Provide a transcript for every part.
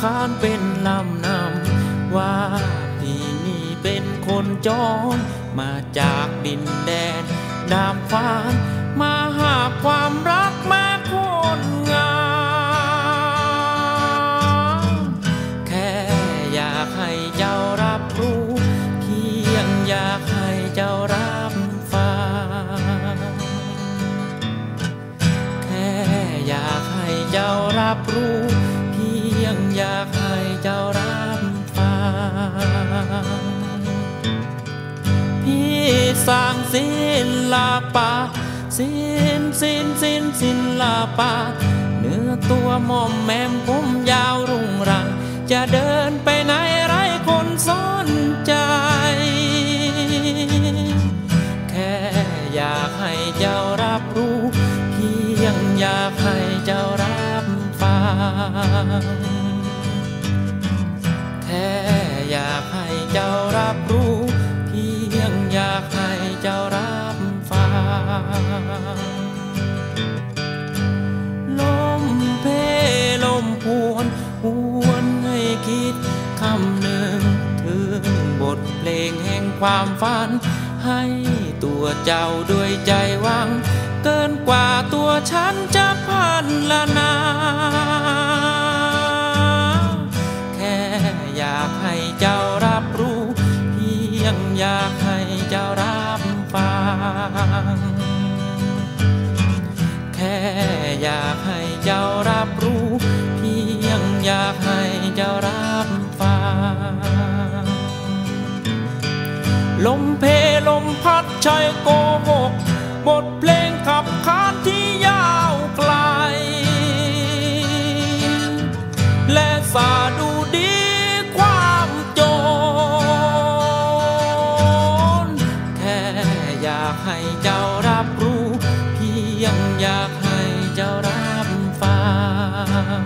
ขานเป็นลำนำว่าพี่นี่เป็นคนจอนมาจากดินแดนดามฟ้านมาหาความรักมา สร้างศิลปะศิลศิลศิลศิลปะเนื้อตัวมอมแมมผมยาวรุ่งรัง จะเดินไปไหนไรคนสนใจ แค่อยากให้เจ้ารับรู้เพียงอยากให้เจ้ารับฟัง ความฝัน ให้ตัวเจ้าด้วยใจหวัง เกินกว่าตัวฉันจะพันละนา แค่อยากให้เจ้ารับรู้ เพียงอยากให้เจ้ารับฟัง แค่อยากให้เจ้ารับรู้ เพียงอยากให้เจ้ารับ ใช่โกหกบทเพลงขับขานที่ยาวไกล และสาดูดีความโจรแค่อยากให้เจ้ารับรู้ เพียงอยากให้เจ้ารับฟัง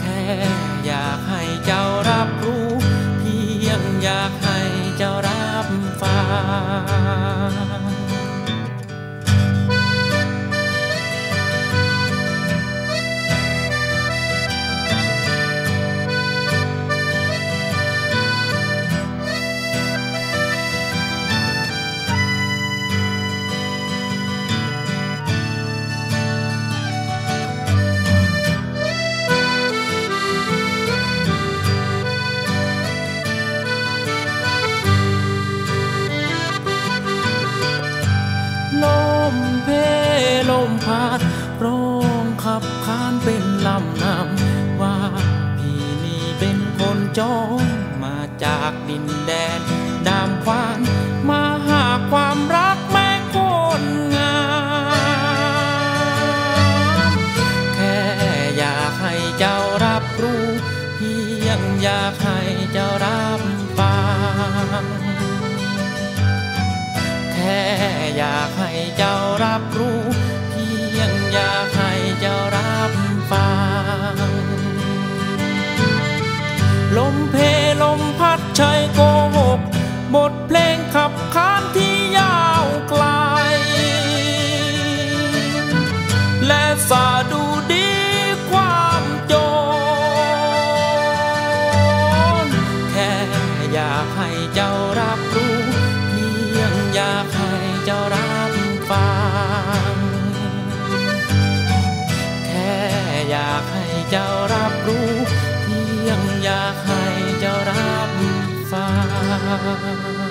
แค่อยากให้เจ้ารับรู้ เพียงอยากให้เจ้ารับ ฟั ขับขานเป็นลำนำว่าพี่นี่เป็นคนจรมาจากดินแดนดามควานมาหาความรักแม่คนงามแค่อยากให้เจ้ารับรู้เพียงอยากให้เจ้ารับฟังแค่อยากให้เจ้ารับรู้ อยากให้เจ้ารับรู้เพียงอยากให้เจ้ารับฟัง แค่อยากให้เจ้ารับรู้เพียงอยากให้เจ้ารับฟัง